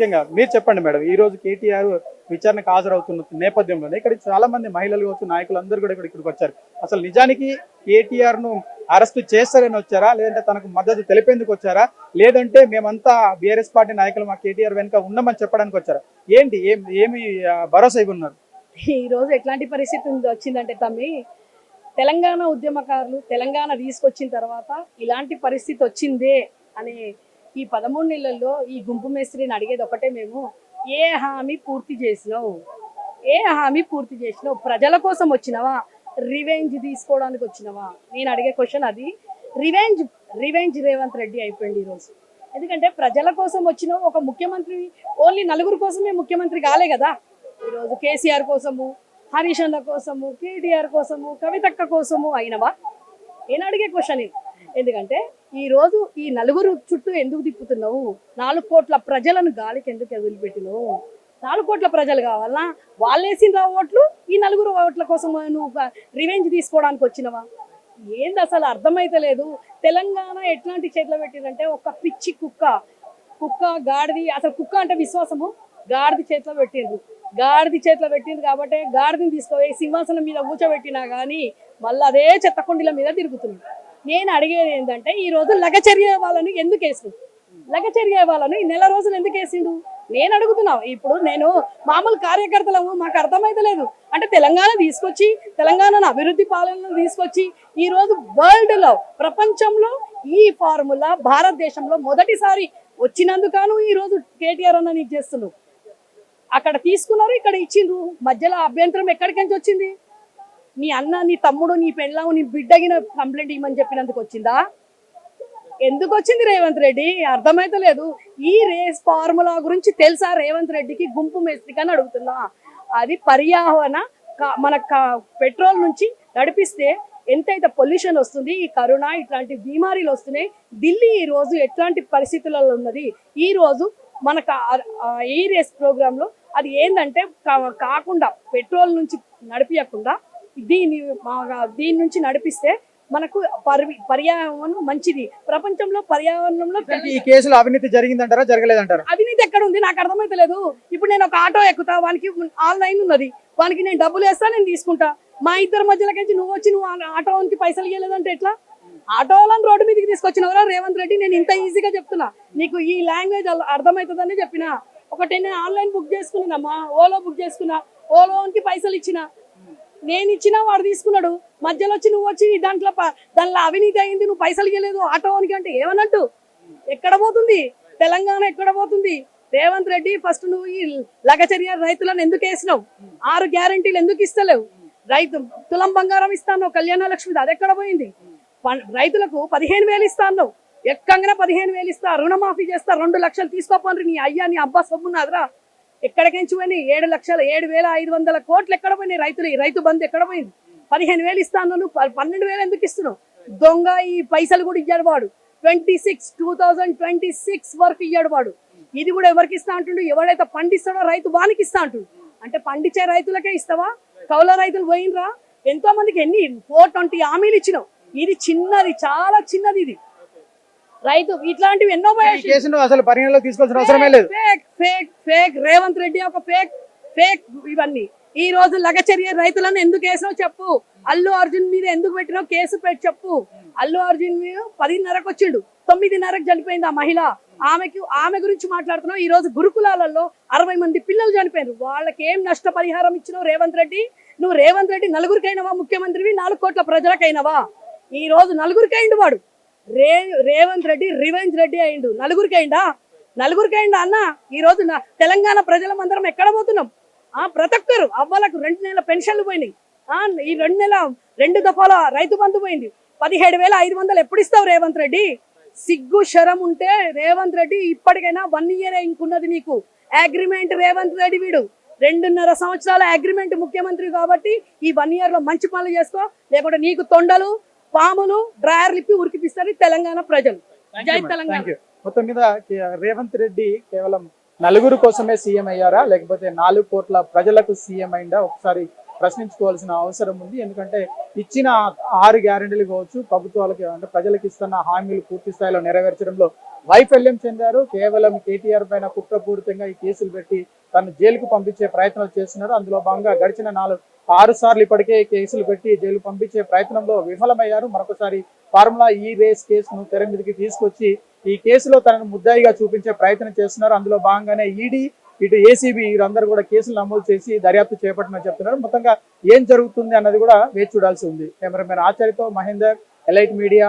ముఖ్యంగా మీరు చెప్పండి మేడం ఈ రోజు కేటీఆర్ విచారణకు హాజరవుతున్న నేపథ్యంలోనే ఇక్కడ చాలా మంది మహిళలు కావచ్చు నాయకులు అందరూ కూడా ఇక్కడ ఇక్కడికి వచ్చారు. అసలు నిజానికి కేటీఆర్ను అరెస్ట్ చేస్తారని వచ్చారా? లేదంటే తనకు మద్దతు తెలిపేందుకు వచ్చారా? లేదంటే మేమంతా బీఆర్ఎస్ పార్టీ నాయకులు మా కేటీఆర్ వెనుక ఉన్నామని చెప్పడానికి వచ్చారా? ఏంటి ఏం ఏమి భరోసా ఇవ్వన్నారు ఈ రోజు ఎట్లాంటి పరిస్థితి వచ్చిందంటే తమ్మి తెలంగాణ ఉద్యమకారులు తెలంగాణ తీసుకొచ్చిన తర్వాత ఇలాంటి పరిస్థితి వచ్చిందే అనే ఈ పదమూడు నెలల్లో ఈ గుంపు మేస్త్రిని అడిగేది ఒకటే మేము ఏ హామీ పూర్తి చేసినావు? ఏ హామీ పూర్తి చేసినావు? ప్రజల కోసం వచ్చినవా? రివెంజ్ తీసుకోవడానికి వచ్చినవా? నేను అడిగే క్వశ్చన్ అది. రివెంజ్ రివెంజ్ రేవంత్ రెడ్డి అయిపోయింది ఈరోజు. ఎందుకంటే ప్రజల కోసం వచ్చిన ఒక ముఖ్యమంత్రి ఓన్లీ నలుగురు కోసమే ముఖ్యమంత్రి కాలే కదా. ఈరోజు కేసీఆర్ కోసము హరీష్ అన్న కోసము కేటీఆర్ కోసము కవితక్క కోసము అయినవా? నేను అడిగే క్వశ్చన్ ఎందుకంటే ఈ రోజు ఈ నలుగురు చుట్టూ ఎందుకు తిప్పుతున్నావు? నాలుగు కోట్ల ప్రజలను గాలికి ఎందుకు వదిలిపెట్టినావు నాలుగు కోట్ల ప్రజలు కావాలా? వాళ్ళు వేసిన ఓట్లు? ఈ నలుగురు ఓట్ల కోసం నువ్వు రివెంజ్ తీసుకోవడానికి వచ్చినవా? ఏంది అసలు అర్థమైతలేదు. తెలంగాణ ఎట్లాంటి చేతిలో పెట్టిందంటే ఒక పిచ్చి కుక్క. కుక్క గాడిది అసలు కుక్క అంటే విశ్వాసము? గాడిది చేతిలో పెట్టిండ్రు. గాడిది చేతిలో పెట్టింది కాబట్టి గాడిదని తీసుకుపోయి సింహాసనం మీద కూర్చోబెట్టినా కానీ మళ్ళీ అదే చెత్తకుండీల మీద తిరుగుతుంది నేను అడిగేది ఏంటంటే ఈ రోజు లగచర్య వాళ్ళని ఎందుకు వేసిండు? లగచర్య వాళ్ళను ఈ నెల రోజులు ఎందుకు వేసిండు? నేను అడుగుతున్నావు ఇప్పుడు నేను మామూలు కార్యకర్తలము మాకు అర్థమైతలేదు అంటే తెలంగాణ తీసుకొచ్చి తెలంగాణను అభివృద్ధి పాలనను తీసుకొచ్చి ఈరోజు వరల్డ్లో ప్రపంచంలో ఈ ఫార్ములా భారతదేశంలో మొదటిసారి వచ్చినందుకను ఈరోజు కేటీఆర్ అన్న నీకు చేస్తున్నావు అక్కడ తీసుకున్నారు ఇక్కడ ఇచ్చిండ్రు. మధ్యలో అభ్యంతరం ఎక్కడికి నుంచి వచ్చింది? నీ అన్న నీ తమ్ముడు నీ పెళ్ళాము నీ బిడ్డగిన కంప్లైంట్ ఇవ్వమని చెప్పినందుకు వచ్చిందా? ఎందుకు వచ్చింది రేవంత్ రెడ్డి? అర్థమైతలేదు ఈ రేస్ ఫార్ములా గురించి తెలుసా రేవంత్ రెడ్డికి? గుంపు మేస్త్రికి అని అడుగుతున్నా. అది పర్యావరణ మన కా- పెట్రోల్ నుంచి నడిపిస్తే ఎంతైతే పొల్యూషన్ వస్తుంది ఈ కరోనా ఇట్లాంటి బీమారీలు వస్తున్నాయి ఢిల్లీ ఈ రోజు ఎట్లాంటి పరిస్థితులలో ఉన్నది? ఈ రోజు మనకు ఈ రేస్ ప్రోగ్రామ్లో అది ఏంటంటే కా- కాకుండా పెట్రోల్ నుంచి నడిపించకుండా దీని మా- దీని నుంచి నడిపిస్తే మనకు పరి పర్యావరణం మంచిది. ప్రపంచంలో పర్యావరణంలో ఈ కేసులో అవినీతి జరిగిందంటారా జరగలేదంటారా? అవినీతి ఎక్కడ ఉంది? నాకు అర్థమైతలేదు ఇప్పుడు నేను ఒక ఆటో ఎక్కుతా వానికి ఆన్లైన్ ఉన్నది. వానికి నేను డబ్బులు వేస్తా నేను తీసుకుంటా. మా ఇద్దరి మధ్యలోకించి నువ్వు వచ్చి నువ్వు ఆ ఆటోకి పైసలు ఇవ్వలేదంటే ఎట్లా? ఆటో వాళ్ళని రోడ్డు మీదకి తీసుకొచ్చినవరా రేవంత్ రెడ్డి? నేను ఇంత ఈజీగా చెప్తున్నా. నీకు ఈ లాంగ్వేజ్ అర్థమవుతుందని చెప్పిన. ఒకటి నేను ఆన్లైన్ బుక్ చేసుకున్నానమ్మా ఓలో బుక్ చేసుకున్నా. ఓలోకి పైసలు ఇచ్చిన. నేను ఇచ్చిన వాడు తీసుకున్నాడు. మధ్యలో వచ్చి నువ్వు వచ్చి దాంట్లో దానిలో దాంట్లో అవినీతి అయింది నువ్వు పైసలు ఇవ్వలేదు అని అంటే ఏమన్నట్టు? ఎక్కడ పోతుంది? తెలంగాణ ఎక్కడ పోతుంది? రేవంత్ రెడ్డి ఫస్ట్ నువ్వు ఈ లగచర్య రైతులను ఎందుకు వేసినావు? ఆరు గ్యారంటీలు ఎందుకు ఇస్తలేవు? రైతు తులం బంగారం ఇస్తాను కళ్యాణ లక్ష్మి అది ఎక్కడ పోయింది? రైతులకు పదిహేను వేలు ఇస్తాను ఎక్కంగానే పదిహేను వేలు ఇస్తా రుణమాఫీ చేస్తా రెండు లక్షలు తీసుకోపోండి నీ అయ్యా నీ అబ్బా సొమ్మున్నదిరా. ఎక్కడికించి పోయినాయి? ఏడు లక్షల ఏడు వేల ఐదు వందల కోట్లు ఎక్కడ పోయినాయి రైతులు? ఈ రైతు బంధు ఎక్కడ పోయింది? పదిహేను వేలు ఇస్తాను నువ్వు ప- పన్నెండు వేలు ఎందుకు ఇస్తున్నావు? దొంగ ఈ పైసలు కూడా ఇచ్చాడు వాడు. Twenty six two thousand twenty six వరకు ఇయ్యాడు వాడు. ఇది కూడా ఎవరికి ఇస్తా అంటుండు? ఎవడైతే పండిస్తాడో రైతు వానికి ఇస్తా అంటుండు. అంటే పండించే రైతులకే ఇస్తావా? కౌల రైతులు పోయినరా? ఎంతో మందికి ఎన్ని? ఫోర్ ట్వంటీ హామీలు ఇచ్చినావు. ఇది చిన్నది చాలా చిన్నది ఇది. రైతు ఇట్లాంటివి ఎన్నో అసలు పరిగణలో తీసుకోవాల్సిన అవసరమే లేదు. Fake fake fake Revanth Reddy ఒక ఫేక్ ఫేక్ ఇవన్నీ. ఈ రోజు లగచర్య రైతులను ఎందుకు వేసినావు చెప్పు. అల్లు అర్జున్ మీద ఎందుకు పెట్టినావు కేసు పెట్టి చెప్పు. అల్లు అర్జున్ మీద పదిన్నరకు వచ్చిండు. తొమ్మిదిన్నరకు చనిపోయింది ఆ మహిళ. ఆమెకి ఆమె గురించి మాట్లాడుతున్నావు. ఈ రోజు గురుకులాలలో అరవై మంది పిల్లలు చనిపోయారు వాళ్ళకి ఏం నష్టపరిహారం ఇచ్చినావు రేవంత్ రెడ్డి? నువ్వు రేవంత్ రెడ్డి నలుగురికైనవా ముఖ్యమంత్రివి? నాలుగు కోట్ల ప్రజలకైనవా? ఈ రోజు నలుగురికి అయిండు వాడు. రే రేవంత్ రెడ్డి రివెంజ్ రెడ్డి అయిండు. నలుగురికి అయిందా నలుగురికి అయిందా అన్న? ఈ నా తెలంగాణ ప్రజలం అందరం ఎక్కడ పోతున్నాం? ఆ ప్రతి ఒక్కరు అవ్వాలకు రెండు నెలల పెన్షన్లు పోయినాయి. ఈ రెండు నెల రెండు దఫాల రైతు బంధు పోయింది. పదిహేడు వేల ఐదు వందలు ఎప్పుడు ఇస్తావు రేవంత్ రెడ్డి? సిగ్గు శరం ఉంటే రేవంత్ రెడ్డి ఇప్పటికైనా వన్ ఇయర్ ఇంకున్నది నీకు. అగ్రిమెంట్ రేవంత్ రెడ్డి వీడు. రెండున్నర సంవత్సరాల అగ్రిమెంట్ ముఖ్యమంత్రి కాబట్టి ఈ వన్ ఇయర్లో మంచి పనులు చేసుకో. లేకుంటే నీకు తొండలు పాములు డ్రాయర్లు ఇప్పి ఉరికిపిస్తారు తెలంగాణ ప్రజలు. జై తెలంగాణ. మొత్తం మీద రేవంత్ రెడ్డి కేవలం నలుగురు కోసమే సీఎం అయ్యారా? లేకపోతే నాలుగు కోట్ల ప్రజలకు సీఎం అయిందా? ఒకసారి ప్రశ్నించుకోవాల్సిన అవసరం ఉంది. ఎందుకంటే ఇచ్చిన ఆరు గ్యారెంటీలు కావచ్చు ప్రభుత్వాలకి అంటే ప్రజలకు ఇస్తున్న హామీలు పూర్తి స్థాయిలో నెరవేర్చడంలో వైఫల్యం చెందారు. కేవలం కేటీఆర్ పైన కుట్రపూరితంగా ఈ కేసులు పెట్టి తను జైలుకు పంపించే ప్రయత్నాలు చేస్తున్నారు. అందులో భాగంగా గడిచిన నాలుగు ఆరు సార్లు ఇప్పటికే కేసులు పెట్టి జైలు పంపించే ప్రయత్నంలో విఫలమయ్యారు. మరొకసారి ఫార్ములా ఈ రేస్ కేసును తెర మీదకి తీసుకొచ్చి ఈ కేసులో తనను ముద్దాయిగా చూపించే ప్రయత్నం చేస్తున్నారు. అందులో భాగంగానే ఈడీ ఇటు ఏసీబీ వీరందరూ కూడా కేసులు నమోదు చేసి దర్యాప్తు చేపట్టమని చెప్తున్నారు. మొత్తంగా ఏం జరుగుతుంది అన్నది కూడా వేచి చూడాల్సి ఉంది. కెమెరామెన్ ఆచార్యతో మహేందర్ ఎలైట్ మీడియా.